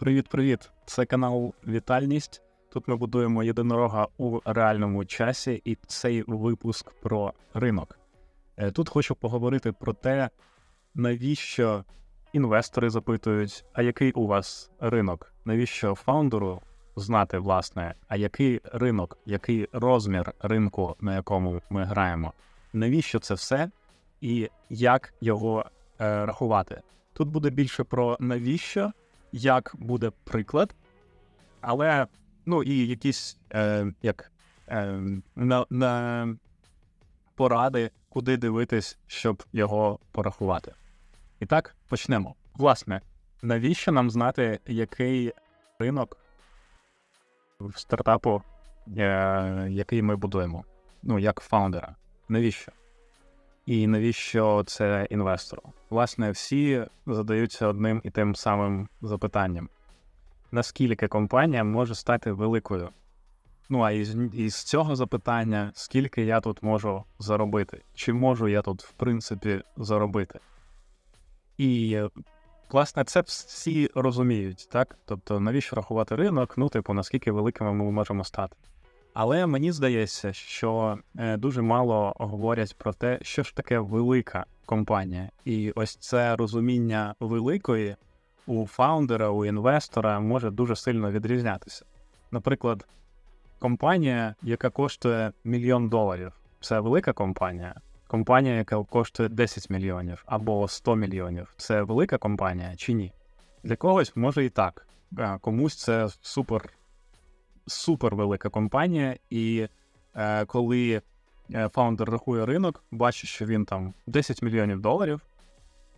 Привіт-привіт! Це канал Вітальність. Тут ми будуємо єдинорога у реальному часі, і цей випуск про ринок. Е, Тут хочу поговорити про те, навіщо інвестори запитують, а який у вас ринок? Навіщо фаундеру знати, власне, а який ринок, який розмір ринку, на якому ми граємо? Навіщо це все і як його е, рахувати? Тут буде більше про навіщо, як буде приклад, але ну і якісь е, як е, на, на поради, куди дивитись, щоб його порахувати. І так, почнемо. Власне, навіщо нам знати, який ринок в стартапу, е, який ми будуємо? Ну, як фаундера? Навіщо? І навіщо це інвестору? Власне, всі задаються одним і тим самим запитанням: наскільки компанія може стати великою? Ну а із, із цього запитання, скільки я тут можу заробити? Чи можу я тут, в принципі, заробити? І, власне, це всі розуміють, так? Тобто, навіщо рахувати ринок? Ну, типу, наскільки великими ми можемо стати. Але мені здається, що е, дуже мало говорять про те, що ж таке велика компанія. І ось це розуміння великої у фаундера, у інвестора може дуже сильно відрізнятися. Наприклад, компанія, яка коштує мільйон доларів, це велика компанія. Компанія, яка коштує 10 мільйонів або 100 мільйонів, це велика компанія чи ні? Для когось може і так. Комусь це супер супер велика компанія, і е, коли е, фаундер рахує ринок, бачить, що він там 10 мільйонів доларів.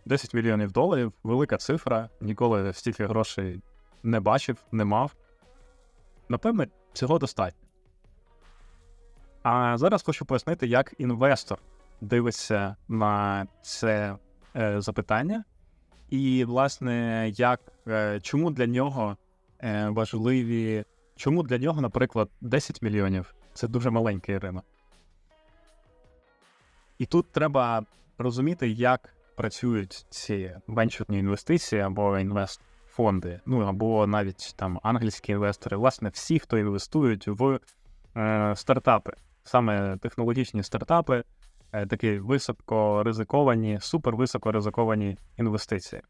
10 мільйонів доларів велика цифра, ніколи стільки грошей не бачив, не мав. Напевне, цього достатньо. А зараз хочу пояснити, як інвестор дивиться на це е, запитання, і, власне, як, е, чому для нього е, важливі Чому для нього, наприклад, 10 мільйонів це дуже маленький ринок. І тут треба розуміти, як працюють ці венчурні інвестиції або інвестфонди, ну або навіть там англійські інвестори, власне, всі, хто інвестують в е, стартапи, саме технологічні стартапи, е, такі високоризиковані, супервисокоризиковані інвестиції.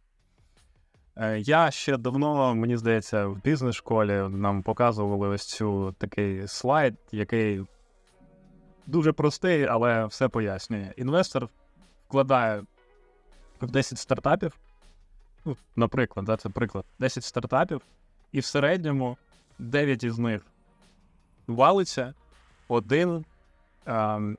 Е, Я ще давно, мені здається, в бізнес-школі нам показували ось цю такий слайд, який дуже простий, але все пояснює. Інвестор вкладає в 10 стартапів. Ну, наприклад, да, це приклад, 10 стартапів, і в середньому 9 із них валиться, один,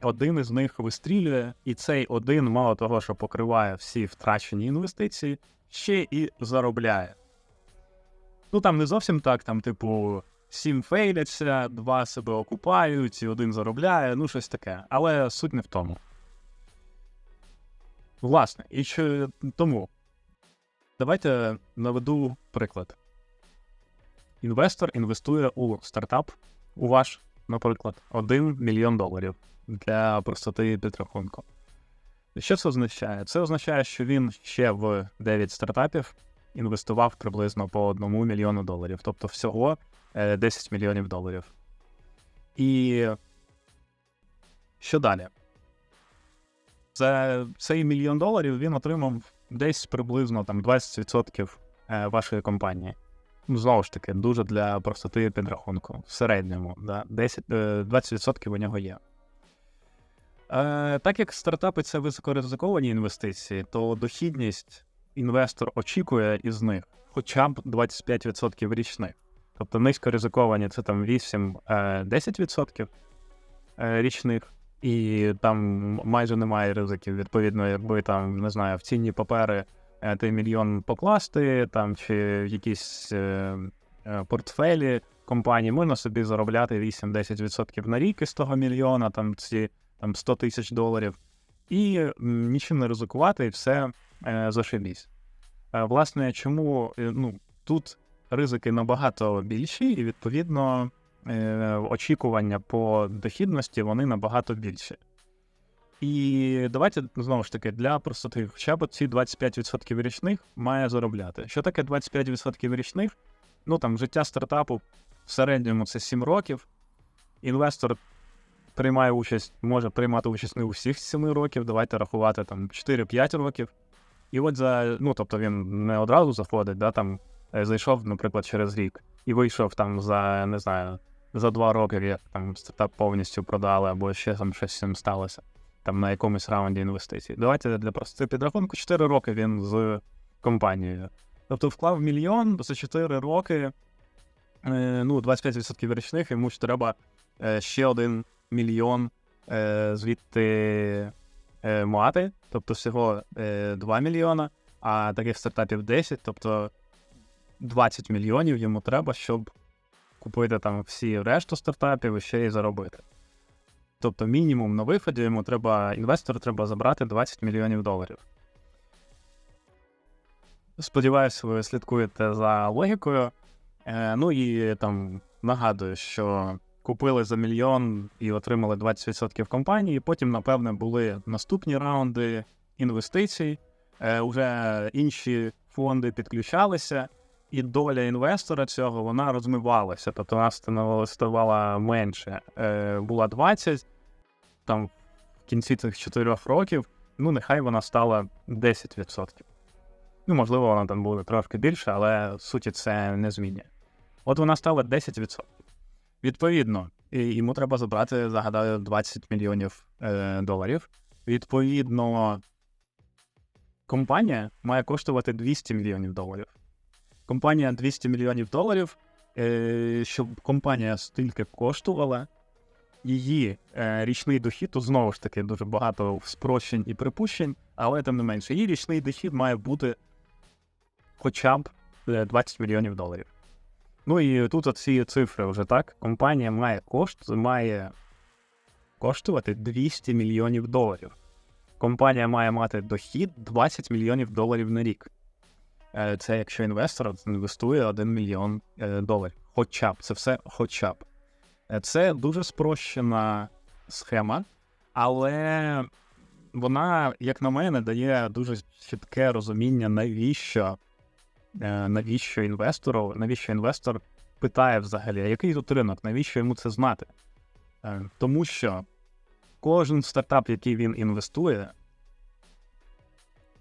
один із них вистрілює, і цей один, мало того, що покриває всі втрачені інвестиції ще і заробляє. Ну там не зовсім так, там, типу, сім фейляться, два себе окупають, і один заробляє, ну щось таке. Але суть не в тому. Власне, і що тому. Давайте наведу приклад. Інвестор інвестує у стартап, у ваш, наприклад, 1 мільйон доларів для простоти підрахунку. Що це означає? Це означає, що він ще в 9 стартапів інвестував приблизно по 1 мільйону доларів, тобто всього 10 мільйонів доларів. І що далі? За цей мільйон доларів він отримав десь приблизно там 20% вашої компанії. Ну, знову ж таки, дуже для простоти підрахунку. В середньому, да, 10, 20% у нього є. Е, Так як стартапи це високоризиковані інвестиції, то дохідність інвестор очікує із них хоча б 25% річних. Тобто низькоризиковані це там 8-10% е, річних, і там майже немає ризиків. Відповідно, якби там не знаю, в цінні папери е, ти мільйон покласти, там чи в якісь е, е, портфелі компанії можна собі заробляти 8-10% на рік із того мільйона, там ці там 100 тисяч доларів, і нічим не ризикувати, і все зашибісь. Власне, чому ну, тут ризики набагато більші, і відповідно очікування по дохідності вони набагато більші. І давайте знову ж таки для простоти, хоча б ці 25% річних має заробляти. Що таке 25% річних? Ну там життя стартапу в середньому це 7 років. Інвестор приймає участь, може приймати участь не у всіх 7 років, давайте рахувати там 4-5 років. І от за, ну тобто він не одразу заходить, да, там е, зайшов, наприклад, через рік і вийшов там за, не знаю, за два роки, як там стартап повністю продали, або ще там щось цим сталося, там на якомусь раунді інвестицій. Давайте для простого підрахунку 4 роки він з компанією. Тобто вклав мільйон за 4 роки, е, ну, 25% річних, йому ж треба е, ще один мільйон е, звідти мати, тобто всього е, 2 мільйона, а таких стартапів 10, тобто 20 мільйонів йому треба, щоб купити там всі решту стартапів і ще й заробити. Тобто мінімум на виході йому треба, інвестору треба забрати 20 мільйонів доларів. Сподіваюсь, ви слідкуєте за логікою. Е, ну і там нагадую, що купили за мільйон і отримали 20% компанії. Потім, напевне, були наступні раунди інвестицій. Е, уже інші фонди підключалися, і доля інвестора цього вона розмивалася. Тобто вона ставала менше. Е, була 20, там в кінці цих 4 років, ну нехай вона стала 10%. Ну, можливо, вона там буде трошки більше, але суті це не змінює. От вона стала 10%. Відповідно, і йому треба забрати, загадаю, 20 мільйонів е, доларів. Відповідно, компанія має коштувати 200 мільйонів доларів. Компанія 200 мільйонів доларів, е, щоб компанія стільки коштувала, її е, річний дохід, то знову ж таки дуже багато спрощень і припущень, але тим не менше, її річний дохід має бути хоча б е, 20 мільйонів доларів. Ну і тут от ці цифри вже так. Компанія має кошт, має коштувати 200 мільйонів доларів. Компанія має мати дохід 20 мільйонів доларів на рік. Е, Це якщо інвестор інвестує 1 мільйон е, доларів. Хоча б, це все хоча б. Е, Це дуже спрощена схема, але вона, як на мене, дає дуже чітке розуміння, навіщо, навіщо інвестору, навіщо інвестор питає взагалі, який тут ринок, навіщо йому це знати? Тому що кожен стартап, який він інвестує,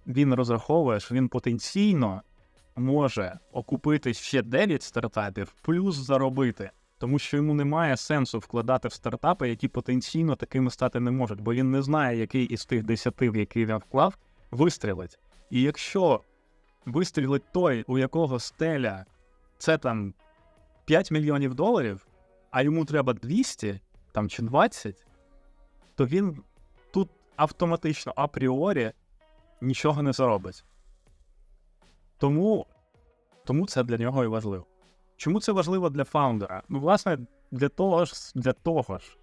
він розраховує, що він потенційно може окупити ще 9 стартапів, плюс заробити. Тому що йому немає сенсу вкладати в стартапи, які потенційно такими стати не можуть, бо він не знає, який із тих 10, в який він вклав, вистрілить. І якщо вистрілить той, у якого стеля це там 5 мільйонів доларів, а йому треба 200 там, чи 20, то він тут автоматично апріорі нічого не заробить. Тому, тому це для нього і важливо. Чому це важливо для фаундера? Ну, власне, для того ж, для того ж.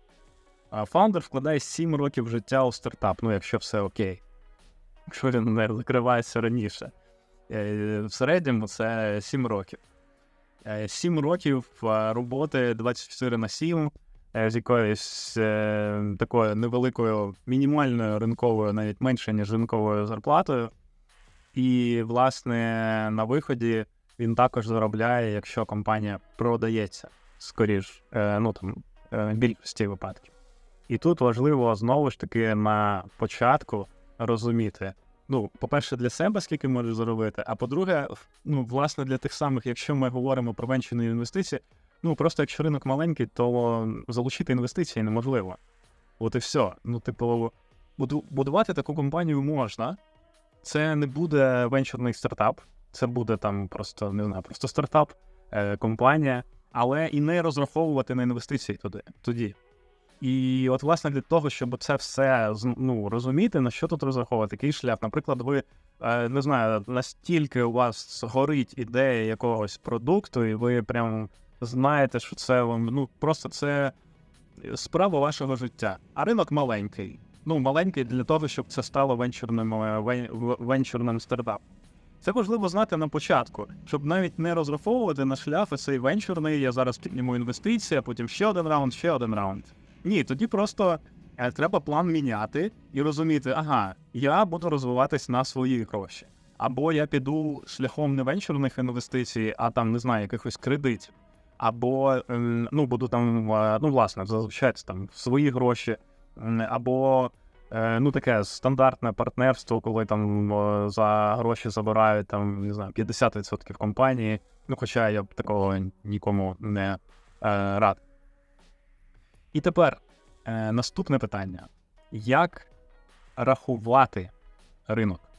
Фаундер вкладає 7 років життя у стартап, ну якщо все окей. Якщо він не закривається раніше. Е, В середньому це 7 років. 7 років роботи 24 на 7 е, з якоюсь е, такою невеликою мінімальною ринковою, навіть менше, ніж ринковою зарплатою. І, власне, на виході він також заробляє, якщо компанія продається скоріш, е, ну там е, більшості випадків. І тут важливо знову ж таки на початку розуміти. Ну, по-перше, для себе скільки можеш заробити, а по-друге, ну, власне, для тих самих, якщо ми говоримо про венчурні інвестиції, ну просто якщо ринок маленький, то залучити інвестиції неможливо. От і все. Ну, типу, будувати таку компанію можна. Це не буде венчурний стартап, це буде там просто не знаю, просто стартап, е, компанія, але і не розраховувати на інвестиції туди, тоді. І от, власне, для того, щоб це все ну, розуміти, на що тут розраховувати, який шлях. Наприклад, ви е, не знаю, настільки у вас горить ідея якогось продукту, і ви прям знаєте, що це вам ну просто це справа вашого життя. А ринок маленький. Ну, маленький для того, щоб це стало венчурним, е, венчурним стартапом. Це важливо знати на початку, щоб навіть не розраховувати на шлях цей венчурний, я зараз підніму інвестиції, а потім ще один раунд, ще один раунд. Ні, тоді просто е, треба план міняти і розуміти, ага, я буду розвиватись на свої гроші. Або я піду шляхом не венчурних інвестицій, а там не знаю, якихось кредитів. Або ем, ну, буду там, е, ну, власне, зазвичай там свої гроші, або е, ну, таке стандартне партнерство, коли там е, за гроші забирають там, не знаю, 50% компанії. Ну, хоча я б такого нікому не е, рад. І тепер е, наступне питання: як рахувати ринок?